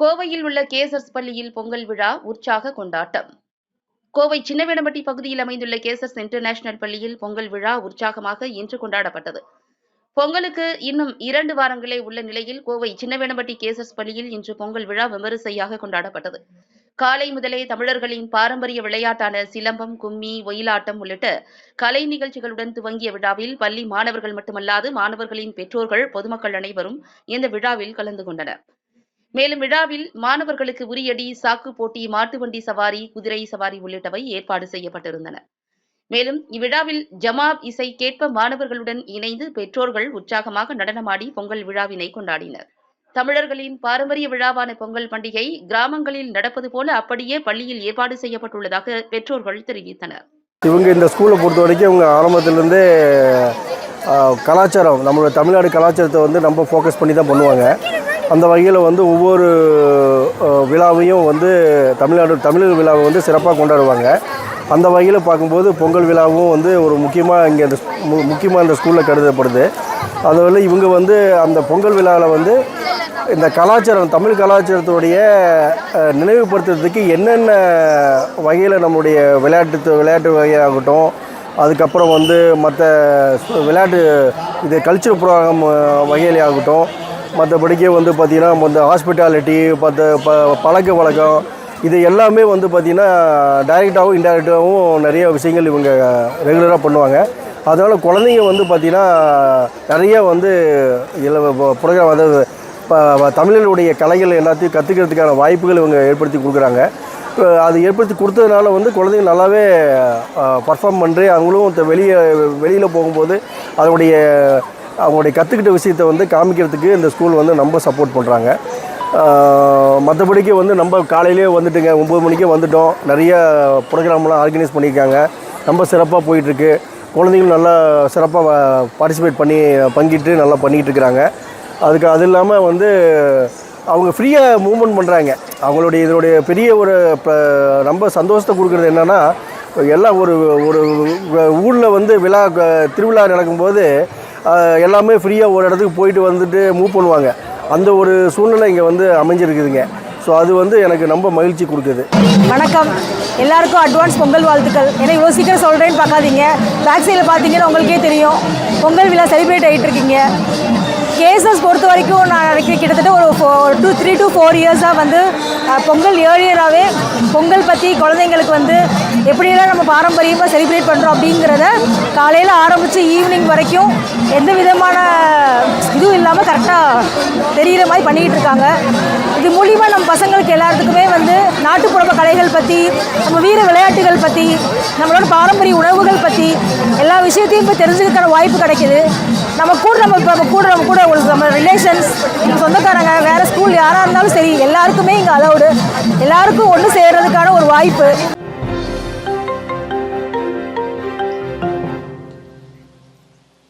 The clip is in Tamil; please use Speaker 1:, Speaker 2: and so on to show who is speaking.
Speaker 1: கோவையில் உள்ள கேசர்ஸ் பள்ளியில் பொங்கல் விழா உற்சாக கொண்டாட்டம். கோவை சின்னவேடம்பட்டி பகுதியில் அமைந்துள்ள கேசர்ஸ் இன்டர்நேஷனல் பள்ளியில் பொங்கல் விழா உற்சாகமாக இன்று கொண்டாடப்பட்டது. பொங்கலுக்கு இன்னும் இரண்டு வாரங்களே உள்ள நிலையில் கோவை சின்னவேடம்பட்டி கேசர்ஸ் பள்ளியில் இன்று பொங்கல் விழா விமரிசையாக கொண்டாடப்பட்டது. காலை முதலே தமிழர்களின் பாரம்பரிய விளையாட்டான சிலம்பம் கும்மி ஒயிலாட்டம் உள்ளிட்ட கலை நிகழ்ச்சிகளுடன் துவங்கிய விழாவில் பள்ளி மாணவர்கள் மட்டுமல்லாது மாணவர்களின் பெற்றோர்கள் பொதுமக்கள் அனைவரும் இந்த விழாவில் கலந்து கொண்டனர். மேலும் விழாவில் மாணவர்களுக்கு உரியடி சாக்கு போட்டி மாட்டுவண்டி சவாரி குதிரை சவாரி உள்ளிட்டவை ஏற்பாடு செய்யப்பட்டிருந்தன. மேலும் இவ்விழாவில் ஜமாப் இசை கேட்ப மாணவர்களுடன் இணைந்து பெற்றோர்கள் உற்சாகமாக நடனமாடி பொங்கல் விழாவினை கொண்டாடினர். தமிழர்களின் பாரம்பரிய விழாவான பொங்கல் பண்டிகை கிராமங்களில் நடப்பது போல அப்படியே பள்ளியில் ஏற்பாடு செய்யப்பட்டுள்ளதாக பெற்றோர்கள் தெரிவித்தனர்.
Speaker 2: இவங்க இந்த ஸ்கூலை பொறுத்த வரைக்கும் இவங்க ஆரம்பத்துலேருந்தே கலாச்சாரம் நம்மளோட தமிழ்நாடு கலாச்சாரத்தை வந்து ரொம்ப ஃபோக்கஸ் பண்ணி தான் பண்ணுவாங்க. அந்த வகையில் வந்து ஒவ்வொரு விழாவையும் வந்து தமிழ்நாடு தமிழர் விழாவை வந்து சிறப்பாக கொண்டாடுவாங்க. அந்த வகையில் பார்க்கும்போது பொங்கல் விழாவும் வந்து ஒரு முக்கியமாக இங்கே அந்த முக்கியமாக இந்த ஸ்கூலில் கருதப்படுது. அதுவரை இவங்க வந்து அந்த பொங்கல் விழாவில் வந்து இந்த கலாச்சாரம் தமிழ் கலாச்சாரத்துடைய நினைவுபடுத்துறதுக்கு என்னென்ன வகையில் நம்முடைய விளையாட்டு விளையாட்டு வகையாகட்டும் அதுக்கப்புறம் வந்து மற்ற விளையாட்டு இது கல்ச்சர் ப்ரோக்ராம் வகையிலே ஆகட்டும் மற்றபடிக்கு வந்து பார்த்திங்கன்னா இந்த ஹாஸ்பிட்டாலிட்டி பத்த ப பழக்க வழக்கம் இது எல்லாமே வந்து பார்த்திங்கன்னா டைரெக்டாகவும் இன்டைரக்டாகவும் நிறைய விஷயங்கள் இவங்க ரெகுலராக பண்ணுவாங்க. அதனால் குழந்தைங்க வந்து பார்த்திங்கன்னா நிறைய வந்து இதில் புரோகிராம் அதாவது இப்போ தமிழர்களுடைய கலைகள் எல்லாத்தையும் கற்றுக்கிறதுக்கான வாய்ப்புகள் இவங்க ஏற்படுத்தி கொடுக்குறாங்க. அது ஏற்படுத்தி கொடுத்ததுனால வந்து குழந்தைங்க நல்லாவே பர்ஃபார்ம் பண்ணுறே அவங்களும் த- வெளியே வெளியில் போகும்போது அதனுடைய அவங்களுடைய கற்றுக்கிட்ட விஷயத்தை வந்து காமிக்கிறதுக்கு இந்த ஸ்கூல் வந்து ரொம்ப சப்போர்ட் பண்ணுறாங்க மற்றபடிக்கு வந்து நம்ம காலையிலேயே வந்துட்டுங்க ஒம்பது மணிக்கே வந்துட்டோம். நிறைய ப்ரோக்ராம்லாம் ஆர்கனைஸ் பண்ணியிருக்காங்க. ரொம்ப சிறப்பாக போயிட்டுருக்கு. குழந்தைகளும் நல்லா சிறப்பாக பார்ட்டிசிபேட் பண்ணி பங்கிட்டு நல்லா பண்ணிக்கிட்டு இருக்கிறாங்க அதுக்கு அது இல்லாமல் வந்து அவங்க ஃப்ரீயாக மூவ்மெண்ட் பண்ணுறாங்க அவங்களுடைய இதனுடைய பெரிய ஒரு ரொம்ப சந்தோஷத்தை கொடுக்குறது என்னென்னா எல்லாம் ஒரு ஒரு ஊரில் வந்து விழா திருவிழா நடக்கும்போது எல்லாமே ஃப்ரீயாக ஒரு இடத்துக்கு போயிட்டு வந்துட்டு மூவ் பண்ணுவாங்க. அந்த ஒரு சூழ்நிலை இங்கே வந்து அமைஞ்சிருக்குதுங்க. ஸோ அது வந்து எனக்கு ரொம்ப மகிழ்ச்சி கொடுக்குது.
Speaker 3: வணக்கம். எல்லாருக்கும் அட்வான்ஸ் பொங்கல் வாழ்த்துக்கள். ஏன்னா இவ்வளோ சீக்கிரம் சொல்கிறேன்னு பார்க்காதீங்க. பேக் சைடில் பார்த்தீங்கன்னா உங்களுக்கே தெரியும். பொங்கல் விழா செலிப்ரேட் ஆகிட்டு இருக்கீங்க. கேசஸ் பொறுத்த வரைக்கும் நான் நினைக்கிறேன் கிட்டத்தட்ட ஒரு டூ த்ரீ டு ஃபோர் இயர்ஸாக வந்து பொங்கல் ஏழியராகவே பொங்கல் பற்றி குழந்தைங்களுக்கு வந்து எப்படியெல்லாம் நம்ம பாரம்பரியமாக செலிப்ரேட் பண்ணுறோம் அப்படிங்கிறத காலையில் ஆரம்பித்து ஈவினிங் வரைக்கும் எந்த விதமான இதுவும் இல்லாமல் கரெக்டாக தெரிகிற மாதிரி பண்ணிகிட்டு இருக்காங்க. இது மூலிமா நம்ம பசங்களுக்கு எல்லாத்துக்குமே வந்து நாட்டுப்புற கலைகள் பற்றி நம்ம வீர விளையாட்டுகள் பற்றி நம்மளோட பாரம்பரிய உணவுகள் பற்றி எல்லா விஷயத்தையும் இப்போ தெரிஞ்சுக்கிறதுக்கான வாய்ப்பு கிடைக்கிது. நம்ம கூட நம்ம இப்போ கூட நம்ம கூட உங்களுக்கு நம்ம ரிலேஷன்ஸ் நம்ம சொந்தக்காரங்க வேறு ஸ்கூல் யாராக இருந்தாலும் சரி எல்லாருக்குமே இங்கே அலௌடு எல்லாருக்கும் ஒன்று சேர்றதுக்கான ஒரு வாய்ப்பு.